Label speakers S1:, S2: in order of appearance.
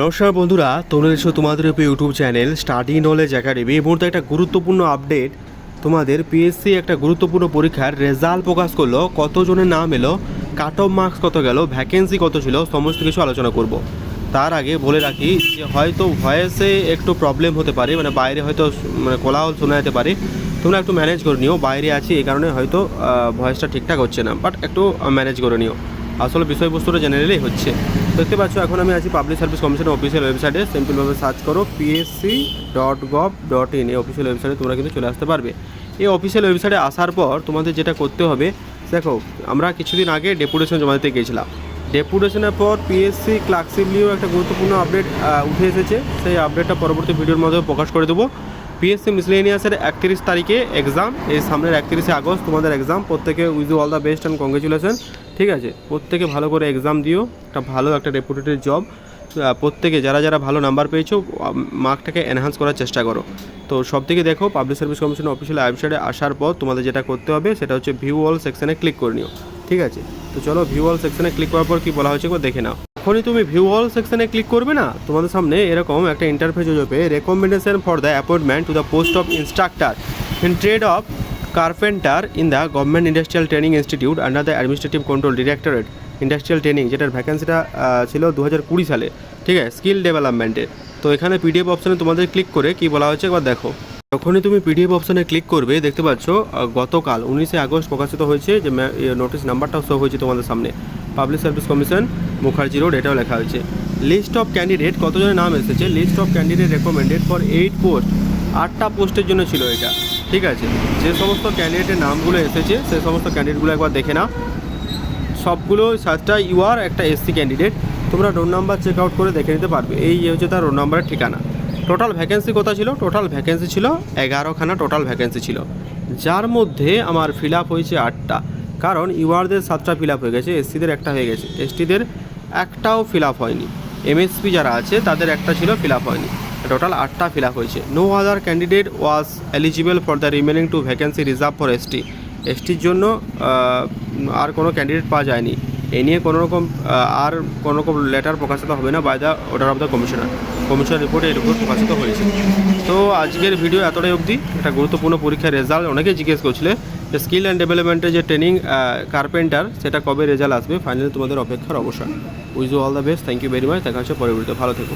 S1: নমস্কার বন্ধুরা, তোমরা এসো তোমাদের উপর YouTube channel study knowledge academy এই মুহূর্তে একটা গুরুত্বপূর্ণ আপডেট তোমাদের পিএসসি একটা গুরুত্বপূর্ণ পরীক্ষার রেজাল্ট প্রকাশ করল। কতজনের নাম এলো? কাট অফ মার্কস কত গেল? ভ্যাকেন্সি কত ছিল? সমস্ত কিছু আলোচনা করব। তার আগে বলে রাখি যে হয়তো ভয়েসে একটু প্রবলেম হতে পারে মানে বাইরে হয়তো মানে কোলাহল শোনা যেতে পারে। তোমরা একটু ম্যানেজ করে নিও, বাইরে আছি, এই কারণে হয়তো ভয়েসটা ঠিকঠাক হচ্ছে না। বাট একটু ম্যানেজ করে নিও। আসলে বিষয়বস্তুটা জেনারেলি হচ্ছে। দেখতে পাচ্ছ, এখন আমি আছি পাবলিক সার্ভিস কমিশনের অফিসিয়াল ওয়েবসাইটে সিম্পলভাবে সার্চ করো PSC dot gov dot in এই অফিসিয়াল ওয়েবসাইটে তোমরা কিন্তু চলে আসতে পারবে। এই অফিসিয়াল ওয়েবসাইটে আসার পর তোমাদের যেটা করতে হবে, দেখো, আমরা কিছুদিন আগে ডেপুটেশন জমা দিতে গিয়েছিলাম ডেপুটেশনের পর পিএসসি ক্লার্কশিপ নিয়েও একটা গুরুত্বপূর্ণ আপডেট উঠে এসেছে। সেই আপডেটটা পরবর্তী ভিডিওর মাধ্যমে প্রকাশ করে দেবো। পিএসসি মিসলেনিয়াসের একত্রিশ তারিখে এক্সাম এই সামনের একত্রিশে আগস্ট তোমাদের এক্সাম প্রত্যেকে with all the best and congratulation ঠিক আছে? প্রত্যেকে ভালো করে এক্সাম দিও, একটা ভালো একটা রেপুটেটেড জব প্রত্যেকে যারা যারা ভালো নাম্বার পেয়েছ মার্কটাকে এনহান্স করার চেষ্টা করো। তো সব থেকে দেখো পাবলিক সার্ভিস কমিশন অফিসিয়াল ওয়েবসাইটে আসার পর তোমাদের যেটা করতে হবে, সেটা হচ্ছে ভিউ অল সেকশনে ক্লিক করে নিও, ঠিক আছে? তো চলো ভিউ অল সেকশনে ক্লিক করার পর কি বলা হয়েছে দেখে নাও। যখনই তুমি ভিউ অল সেকশনে ক্লিক করবে না? তোমাদের সামনে এরকম একটা ইন্টারফেস হয়ে যাবে recommendation for the appointment to the post of instructor in trade of carpenter in the government industrial training institute under the administrative control directorate industrial training যেটার ভ্যাকেন্সিটা ছিল দু কুড়ি সালে। ঠিক আছে? স্কিল ডেভেলপমেন্টের তো এখানে পিডিএফ অপশানে তোমাদের ক্লিক করে কি বলা হয়েছে একবার দেখো। যখনই তুমি পিডিএফ অপশানে ক্লিক করবে, দেখতে পাচ্ছ গতকাল, উনিশে আগস্ট প্রকাশিত হয়েছে যে নোটিশ নাম্বারটাও শো হয়েছে তোমাদের সামনে। Public service commission, Mukherjee road, এটাও লেখা হয়েছে। লিস্ট অফ ক্যান্ডিডেট, কতজনের নাম এসেছে? List of candidate recommended for eight post আটটা পোস্টের জন্য ছিল এটা। ঠিক আছে? যে সমস্ত ক্যান্ডিডেটের নামগুলো এসেছে, সে সমস্ত ক্যান্ডিডেটগুলো একবার দেখে নাও। সবগুলো সাতটা ইউআর একটা এসসি ক্যান্ডিডেট তোমরা রোল নাম্বার চেক আউট করে দেখে নিতে পারবে। এই হচ্ছে তার রোল নাম্বারের ঠিকানা। টোটাল ভ্যাকেন্সি কত ছিল? টোটাল ভ্যাকেন্সি ছিল এগারোখানা টোটাল ভ্যাকেন্সি ছিল। যার মধ্যে আমার ফিল আপ হয়েছে আটটা। কারণ ইউআরদের সাতটা ফিল আপ হয়ে গেছে, এসসিদের একটা হয়ে গেছে। এসটিদের একটাও ফিল আপ হয়নি। এমএসপি যারা আছে, তাদের একটা ছিল ফিল আপ হয়নি। টোটাল আটটা ফিল আপ হয়েছে। No other candidate was eligible for the remaining two vacancy reserve for ST এসটির জন্য আর কোনো ক্যান্ডিডেট পাওয়া যায়নি। এ নিয়ে কোনো রকম আর কোনো রকম লেটার প্রকাশিত হবে না by the order of the commissioner commissioner রিপোর্টে এরকম প্রকাশিত হয়েছে। তো আজকের ভিডিও এতটাই অবধি। একটা গুরুত্বপূর্ণ পরীক্ষার রেজাল্ট অনেকেই জিজ্ঞেস করছিলে যে স্কিল অ্যান্ড ডেভেলপমেন্টের যে ট্রেনিং কার্পেন্টার সেটা কবে রেজাল্ট আসবে? ফাইনালি তোমাদের অপেক্ষার অবসান। With all the best thank you very much দেখা হচ্ছে পরবর্তীতে। ভালো থেকো।